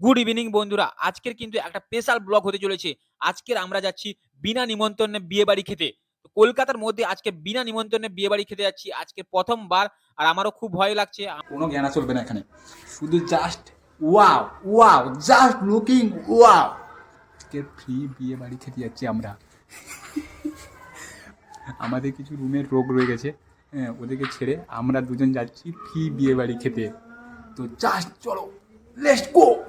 Good evening বন্ধুরা। আজকের কিন্তু একটা স্পেশাল ব্লগ হতে চলেছে। আজকের আমরা যাচ্ছি বিনা নিমন্ত্রণে বিয়ে বাড়ি খেতে। কলকাতার মধ্যে আজকে বিনা নিমন্ত্রণে বিয়ে বাড়ি খেতে যাচ্ছি। আজকে প্রথমবার আর আমারও খুব ভয় লাগছে। কোনো জ্ঞান চলবে না এখানে। শুধু just wow wow just looking wow আজকে ফ্রি বিয়ে বাড়ি খেতে যাচ্ছি আমরা। আমাদের কিছু রুমের রোগ রয়ে গেছে। হ্যাঁ ওদেরকে ছেড়ে আমরা দুজন যাচ্ছি ফ্রি বিয়ে বাড়ি খেতে। তো জাস্ট চলো। Let's go!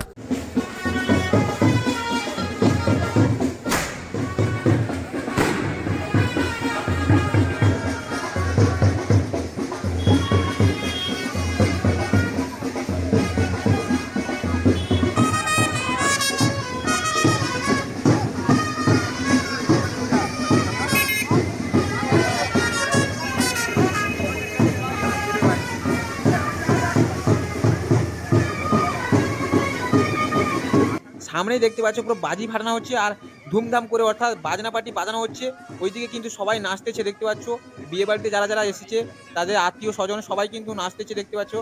সামনেই দেখতে পাচ্ছ পুরো বাজি ফাটানো হচ্ছে আর ধুমধাম করে অর্থাৎ বাজনা পার্টি বাজানো হচ্ছে। ওইদিকে কিন্তু সবাই নাচতেছে দেখতে পাচ্ছ। বিয়ে বাড়িতে যারা যারা এসেছে, তাদের আত্মীয় স্বজন সবাই কিন্তু নাচতেছে দেখতে পাচ্ছ।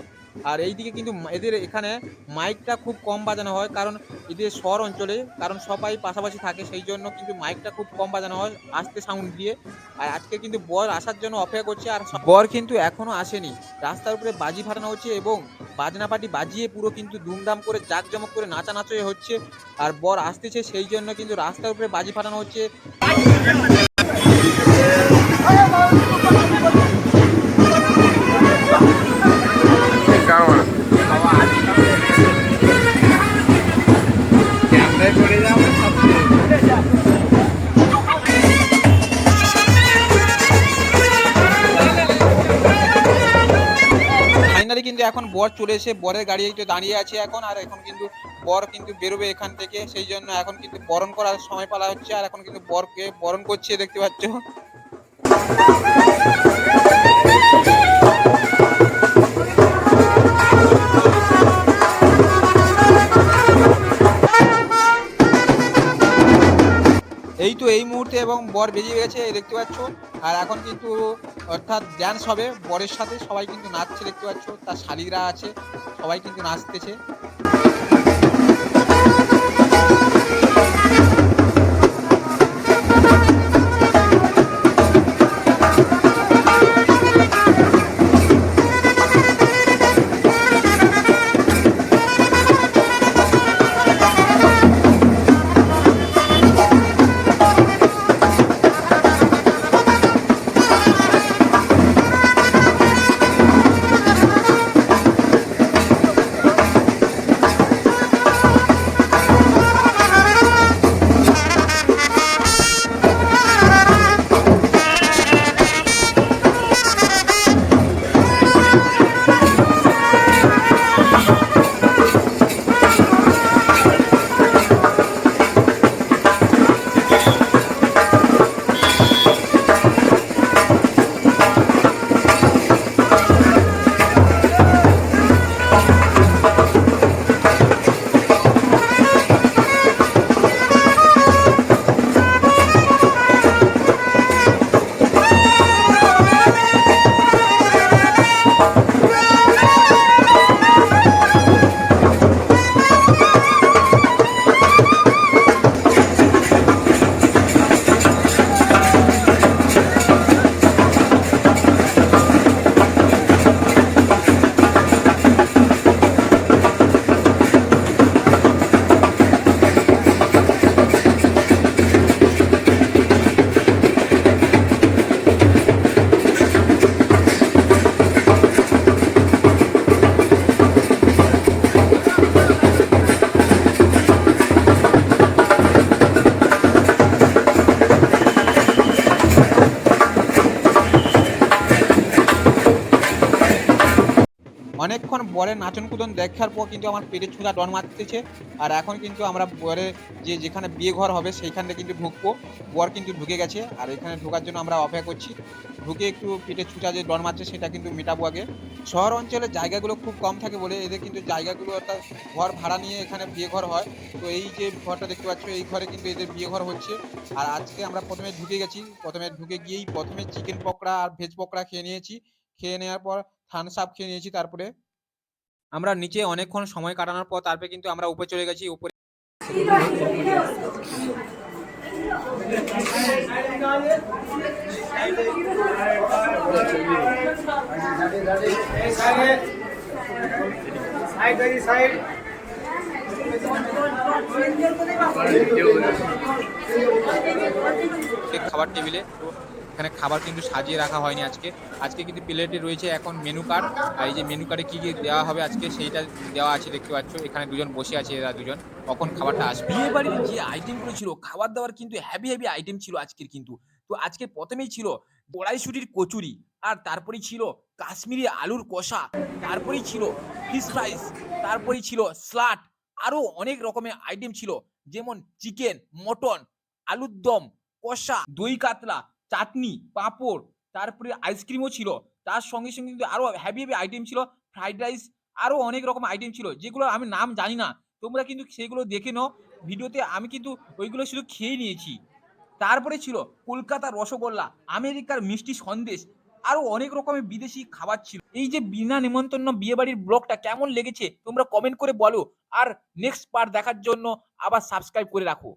আর এইদিকে কিন্তু এদের এখানে মাইকটা খুব কম বাজানো হয় কারণ এদের শহর অঞ্চলে, কারণ সবাই পাশাপাশি থাকে, সেই জন্য কিন্তু মাইকটা খুব কম বাজানো হয় আস্তে সাউন্ড দিয়ে। আর আজকে কিন্তু বর আসার জন্য অপেক্ষা করছে আর বর কিন্তু এখনও আসেনি। রাস্তার উপরে বাজি ফাটানো হচ্ছে এবং বাজনা পাটি বাজিয়ে পুরো কিন্তু ধুমধাম করে জাঁকজমক করে নাচানাচয়ে হচ্ছে আর বর আসতেছে, সেই জন্য কিন্তু রাস্তার উপরে বাজি ফাটানো হচ্ছে। বর চলে এসে বরের গাড়ি একটু দাঁড়িয়ে আছে এখন, আর এখন কিন্তু বর কিন্তু বেরোবে এখান থেকে। সেই জন্য এখন কিন্তু বরণ করার সময় পালা হচ্ছে, আর এখন কিন্তু বরকে বরণ করছে, দেখতে পাচ্ছ। এই তো এই মুহূর্তে এবং বর বেজে গেছে দেখতে পাচ্ছ। আর এখন কিন্তু অর্থাৎ ড্যান্স হবে বরের সাথে সবাই কিন্তু নাচছে, দেখতে পাচ্ছ। তার শালিরা আছে, সবাই কিন্তু নাচতেছে। অনেকক্ষণ বরের নাচন কুদন দেখার পর কিন্তু আমার পেটে ছুঁড়া ডন মারতেছে। আর এখন কিন্তু আমরা বরে যে যেখানে বিয়ে ঘর হবে সেইখানে কিন্তু ঢুকবো। বর কিন্তু ঢুকে গেছে। আর এখানে ঢোকার জন্য আমরা অপেক্ষা করছি। ঢুকে একটু পেটে ছুঁচা যে ডন মারছে সেটা কিন্তু মেটাবো আগে। শহর অঞ্চলে জায়গাগুলো খুব কম থাকে বলে এদের কিন্তু জায়গাগুলো অর্থাৎ ঘর ভাড়া নিয়ে এখানে বিয়ে ঘর হয়। তো এই যে ঘরটা দেখতে পাচ্ছ, এই ঘরে কিন্তু এদের বিয়ে ঘর হচ্ছে। আর আজকে আমরা প্রথমে ঢুকে গেছি। প্রথমে ঢুকে গিয়েই প্রথমে চিকেন পকোড়া আর ভেজ পকোড়া খেয়ে নিয়েছি। খেয়ে নেওয়ার পর থামস আপ খেয়ে নিয়েছি তারপরে। আমরা নিচে অনেকক্ষণ সময় কাটানোর পর তারপরে কিন্তু আমরা উপরে চলে গেছি, উপরে খাবার টেবিলে এখানে খাবার কিন্তু সাজিয়ে রাখা হয়নি আজকে। আজকে কিন্তু প্লেটে রয়েছে এখন মেনু কার্ড আর এই যে মেনু কার্ডে কী কী দেওয়া হবে আজকে সেইটা দেওয়া আছে দেখতে পাচ্ছ। এখানে দুজন বসে আছে এরা দুজন। কখন খাবারটা আসবে? বিয়ে বাড়ির যে আইটেমগুলো ছিল, খাবার দাবার কিন্তু হ্যাভি হ্যাভি আইটেম ছিল আজকের কিন্তু। তো আজকে প্রথমেই ছিল কড়াইশুটির কচুরি, আর তারপরেই ছিল কাশ্মীরি আলুর কষা, তারপরেই ছিল ফিস ফ্রাইস তারপরেই ছিল স্লাট আরও অনেক রকমের আইটেম ছিল। যেমন চিকেন মটন আলুর দম, কষা, দই কাতলা চাটনি, পাঁপড়, তারপরে আইসক্রিমও ছিল। তার সঙ্গে সঙ্গে কিন্তু আরও হ্যাভি হ্যাভি আইটেম ছিল ফ্রাইড রাইস আরও অনেক রকম আইটেম ছিল, যেগুলো আমি নাম জানি না। তোমরা কিন্তু সেগুলো দেখে নাও। ভিডিওতে আমি কিন্তু ওইগুলো শুধু খেয়ে নিয়েছি। তারপরে ছিল কলকাতার রসগোল্লা, আমেরিকার মিষ্টি সন্দেশ আরও অনেক রকমের বিদেশি খাবার ছিল। এই যে বিনা নিমন্ত্রণ বিয়েবাড়ির ব্লগটা কেমন লেগেছে, তোমরা কমেন্ট করে বলো। আর নেক্সট পার্ট দেখার জন্য আবার সাবস্ক্রাইব করে রাখো।